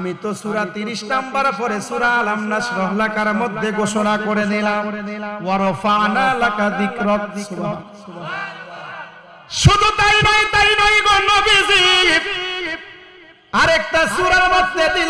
আমি তো সুরা তিরিশ নাম্বার পরে সুরা আলাম নাস রহলাকার মধ্যে ঘোষণা করে দিলাম। ওয়ারফানা লাকা যিকরাক শুধু তাই নয় তাই নয় গো নবীজি। আরেকটা সূরার মধ্যে দিলাম।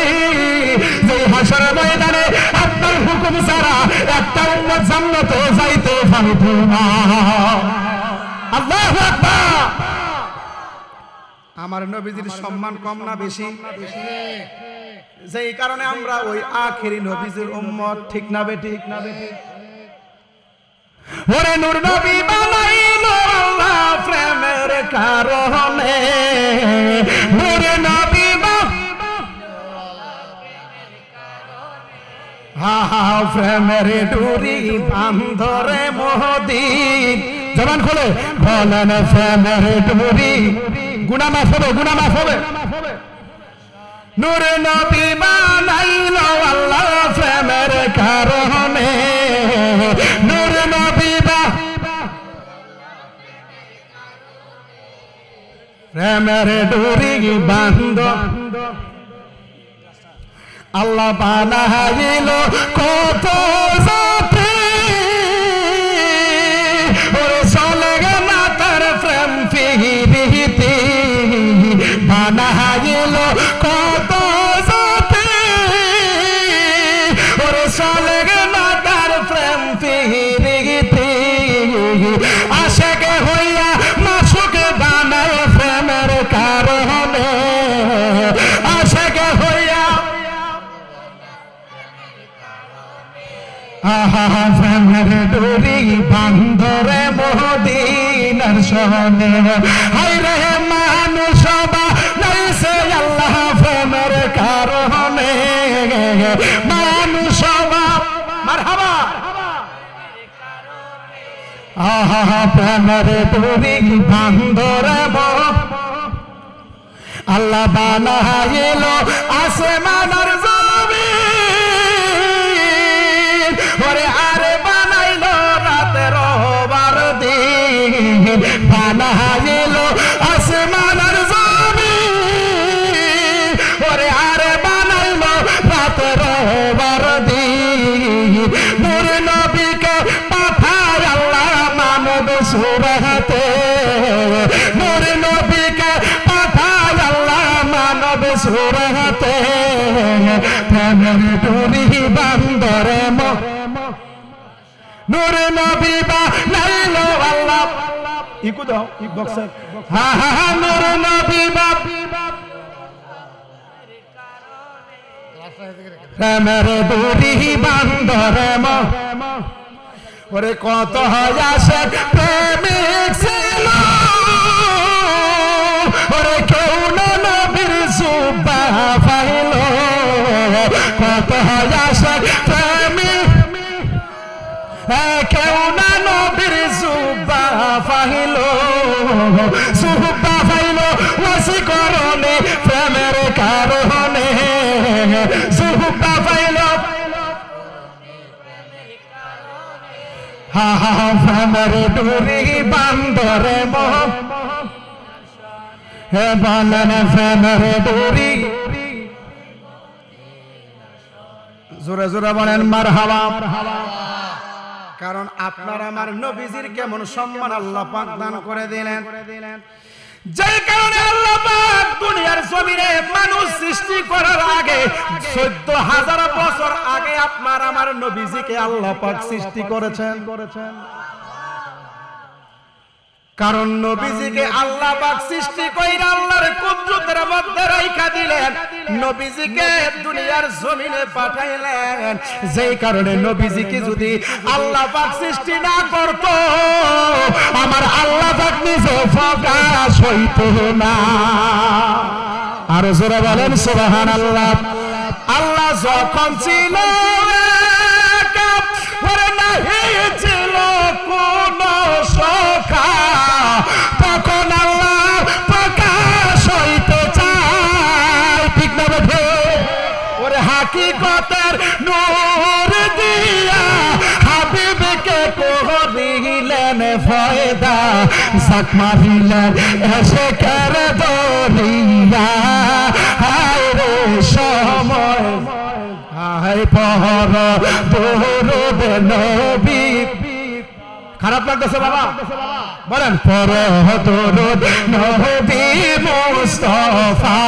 যে হাসরের ময়দানে আপনার হুকুম ছাড়া একটা উম্মত জান্নাতে যাইতে পারত না। আল্লাহু আকবার। আমার নবীজির সম্মান কম না বেশি? যেই কারণে আমরা ওই আখেরি নবীজির উম্মত ঠিক না বে ঠিক? না বে ওরে নূর নবী বানাইলো আল্লাহ প্রেমের কারণে। নূর নবী প্রেমের ডুরি বান্ধরে মোহদিন জবান খোলে। বলেন প্রেমের ডুরি। গুনা মাফ হবে, গুনা মাফ হবে। নূর নবী বানাইলো আল্লাহ প্রেমের কারণে। নূর নবী বা প্রেমের ডুরি বান্ধ আল্লাহ বানাইল কত আহা প্রেমের ডোরি বান্ধরে মদিনার সনে। হাই রে মানুষ নাইছে আল্লাহ প্রেমের কারণে। মানুষ মারহাবা। আহা বান্ধরে আল্লাহ বানাইল নূর নবী বা নাইলো আল্লাহ। ইকু দাও ইক বক্সার হা হা হা নূর নবী বা প্রেমের ডুরি বান্দরে ম ওরে কত হয় আসে প্রেমিক ছিল। ওরে কেউ না নবীর সুব্বা পাইল কত হয় আসে কেউ না নবীর সুব্বা পাইল সুব্বা পাইল ওয়াসি করণে প্রেমের কারণে। সুব্বা পাইল হা হা প্রেমের ডুরি বান্দরে মোহ। হে বলেন প্রেমের ডুরি। জোরে জোরে বলেন মার হাওয়া কারণ আপনার আমার নবীজির কেমন সম্মান আল্লাহ পাক দান করে দিলেন। যেই কারণে আল্লাহ পাক দুনিয়ার জমিনে মানুষ সৃষ্টি করার আগে চোদ্দ হাজার বছর আগে আপনার আমার নবীজিকে আল্লাহ পাক সৃষ্টি করেছেন। করেছেন কারণ নবীজিকে আল্লাহ পাক সৃষ্টি কইরা আল্লাহর কুদরতের রাইখা দিলেন, নবীজিকে দুনিয়ার জমিনে পাঠাইলেন। যেই কারণে নবীজিকে যদি আল্লাহ পাক সৃষ্টি না করত, আমার আল্লাহ পাক নিজে প্রকাশ হইত না। আর জোরে বলেন, সুবহানাল্লাহ। আল্লাহ যখন ছিল সাক মারিলেন এসে কের দরিয়া? হায় রে সময়। হায় পহর দৌড় নবী। খারাপ লাগতেছে বাবা। বলেন পর দরুদ নবী মুস্তফা।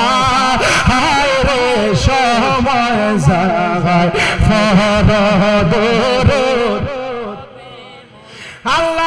হায় রে সময় জাগায় পর দরুদ। আল্লাহ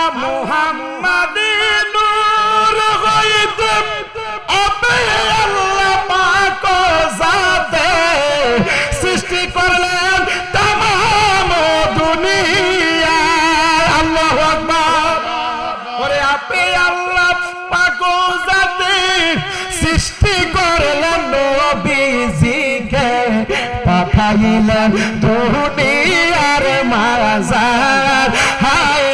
মাঝার হায়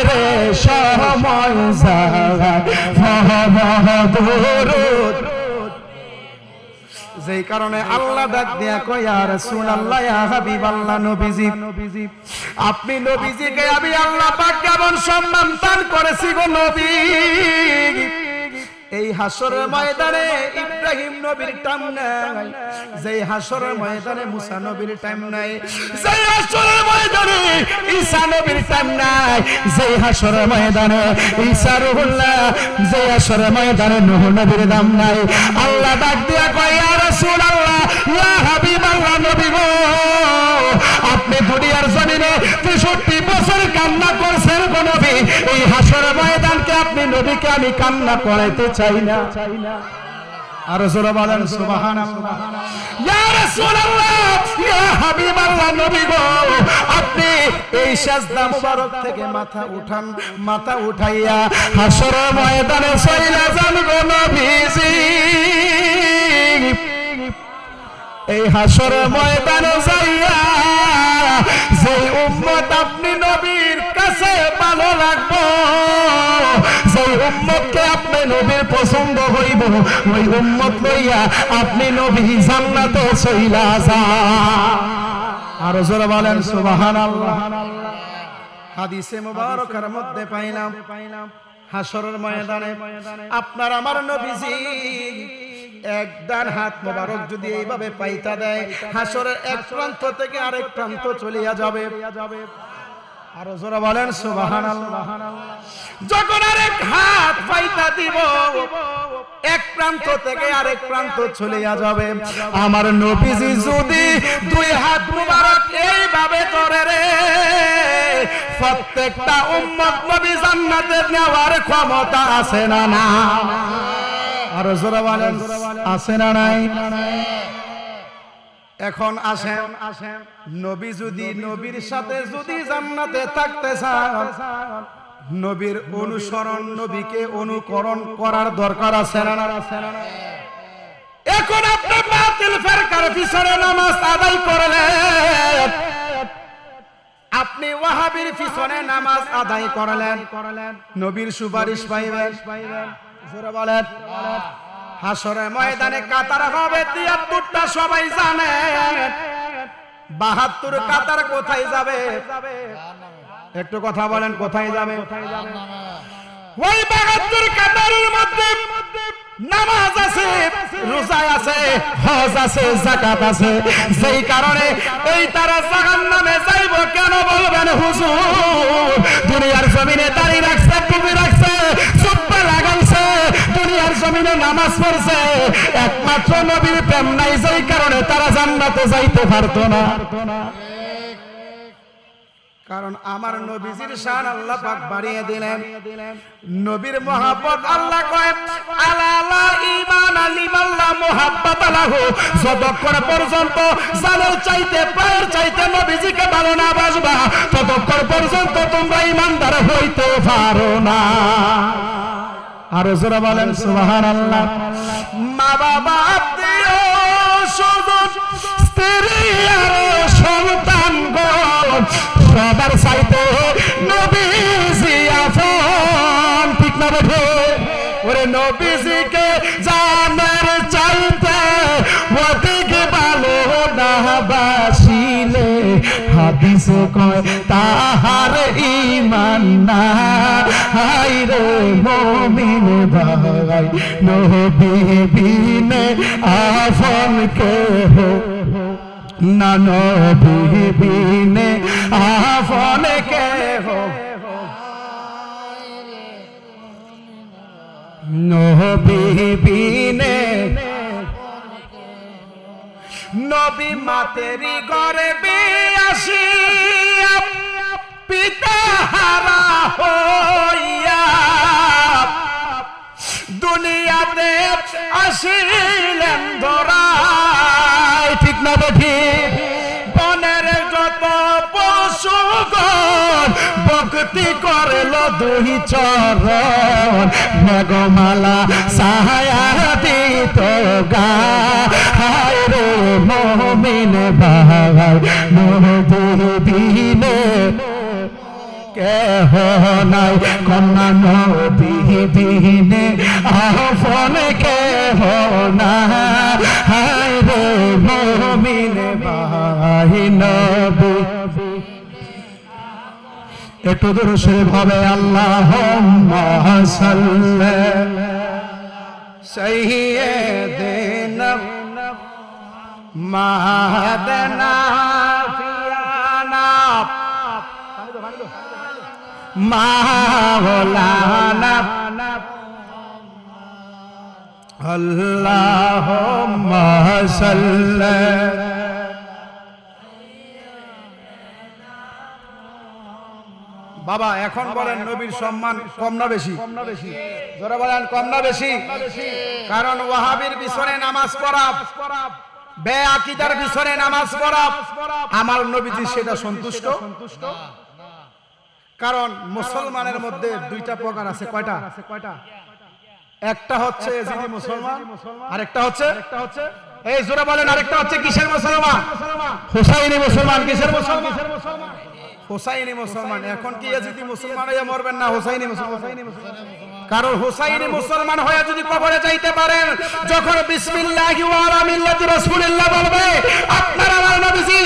যেই কারণে আল্লাহ ডাক দিয়া কয় আর সুন আল্লাহ হাবিব আল্লাহ নবীজি নবীজি, আপনি নবীজিকে আমি আল্লাহ পাক কেমন সম্মান দান করেছি গো নবী? এই হাসরের ময়দানে ইব্রাহিম নবীর টাইম নাই। যেই হাসরের ময়দানে মুসা নবীর টাইম নাই। যেই হাসরের ময়দানে ঈসা নবীর টাইম নাই। যেই হাসরের ময়দানে ঈসা রুহুল্লাহ যেই হাসরের ময়দানে নূহ নবীর দাম নাই। আল্লাহ ডাক দিয়া কয় ইয়া রাসূলুল্লাহ ইয়া হাবিবাল্লাহ নবী গো আপনি দুনিয়ার জমিনে 63 বছর কান্না করছেন গো নবী। এই হাসরের ময়দানকে নবীকে আমি কান্না করাইতে চাই না। আর জোরে বলেন, সুবহানাল্লাহ। আপনি এই সাজদা মুবারক থেকে মাথা উঠান, মাথা উঠাইয়া ময়দানে যান গো নবীজি। এই ময়দানে যাইয়া যেই উম্মত আপনি যেই উম্মতকে আপনি নবীর পছন্দ হইব। ওই উম্মত লইয়া আপনি নবী জান্নাতে চইলা যা। আর জোরে বলেন, সুবহানাল্লাহ। হাদিসে মুবারকের মধ্যে পাইলাম হাসরের ময়দানে। আপনার আমার নবীজি এক হাত মোবারক যদি এইভাবে পাইতা দেয় হাসরের এক প্রান্ত থেকে আরেক প্রান্ত চলিয়া যাবে। আরও জোরা বলেন, সুবহানাল্লাহ। যখন আরেক হাত পাইতা দিব, এক প্রান্ত থেকে আরেক প্রান্ত চলিয়া যাবে। আমার নবীজি যদি দুই হাত মুবারক এইভাবে ধরে রে, প্রত্যেকটা উম্মত নবী জান্নাতে নেওয়ার ক্ষমতা আছে না না? আর জোরা বলেন, আছে না নাই? এখন আসেন আসেন, নবী যদি নবীর সাথে যদি জান্নাতে থাকতে চান নবীর অনুসরণ নবীকে অনুকরণ করার দরকার আছে না? এখন আপনি বাতিল ফেরকার পিছনে নামাজ আদায় করলেন। আপনি ওয়াহাবির পিছনে নামাজ আদায় করলেন। নবীর সুপারিশ পাইবেন। জোরে বলেন। হাসরে ময়দানে কাতার হবে, তিয়াত্তরটা সবাই জানে। বাহাত্তর কাতার কোথায় যাবে? একটু কথা বলেন কোথায় যাবে ওই বাহাত্তর কাতারের মধ্যে নামাজ আছে রোজা আছে হজ আছে জাকাত আছে। সেই কারণে এই তারা জাহান্নামে যাইব কেন বলবেন হুজুর? দুনিয়ার জমিনে দাঁড়িয়ে রাখছে টুপি রাখছে চুপ্পা লাগাইছে দুনিয়ার জমিনে নামাজ পড়ছে। একমাত্র নবীর প্রেম নাই যেই কারণে তারা জান্নাতে যাইতে পারতো না। কারণ আমার নবীজির শান আল্লাহ পাক বাড়িয়ে দিলেন। নবীর মহাব্বত আল্লাহ কয় আলা লা ঈমান লিমাল্লাহ মুহাব্বত আলাহু যতক্ষণ পর্যন্ত জানের চাইতে প্রায়ের চাইতে নবীজিকে ভালো না বাসবা ততক্ষণ পর্যন্ত তোমরা ইমানদার হইতে পারো না। আর জোরা বলেন সুবহানাল্লাহ। মা বাবা আত্মীয় স্বজন স্ত্রী আর সন্তান গো নবীজিকে জানার চাইতে অধিক ভালো না বাসিলে। হাদিস কয়, তাহার ইমান না। হাই রে মমিন ভাই, নবী বিনে আফন কে হো না, নবী বিনে আফন কে হো নবী বিনে। নবী মাতেরি ঘরে বিয়াসি পিতা হারা হইয়া। দুনিয়াতে আসিলেন ধরাই ঠিক না বেঠি ভক্তি করল দুই চরণ। মেঘমালা সাহায়া দিত গায় রে মমিন ভাই মোদিনে কেহ নাই কন্যা নবী বিনে আফন কেহ না হায় রে মমিন নবী একটু দূরে ভাবে আল্লাহ সৈয়দিন মাদনা ফিয়ানা। মাওলানা আল্লাহ সাল্লাল্লাহু বাবা এখন বলেন নবীর সম্মান কম না বেশি? কম না বেশি। জোরে বলেন কম না বেশি? কারণ ওয়াহাবির পিছনে নামাজ পড়া বে আকিদার পিছনে নামাজ পড়া আমার নবীজি সেটা সন্তুষ্ট? সন্তুষ্ট? কারণ মুসলমানের মধ্যে দুইটা প্রকার আছে কয়টা? আছে কয়টা একটা হচ্ছে এজিদি মুসলমান আরেকটা হচ্ছে? এই জোরে বলেন আরেকটা হচ্ছে কিসের মুসলমান? হুসাইনি মুসলমান? কিসের মুসলমান? হোসাইনি মুসলমান এখন কি ইয়াজিদি মুসলমান হয়ে মরবেন না? হোসাইনি মুসলমান। কারণ হোসাইনি মুসলমান হয়ে যদি কবরে যাইতে পারেন। যখন বিসমিল্লাহি ওয়া আলা মিল্লাতি রাসূলিল্লাহ বলবে আপনারা আমার নবীজি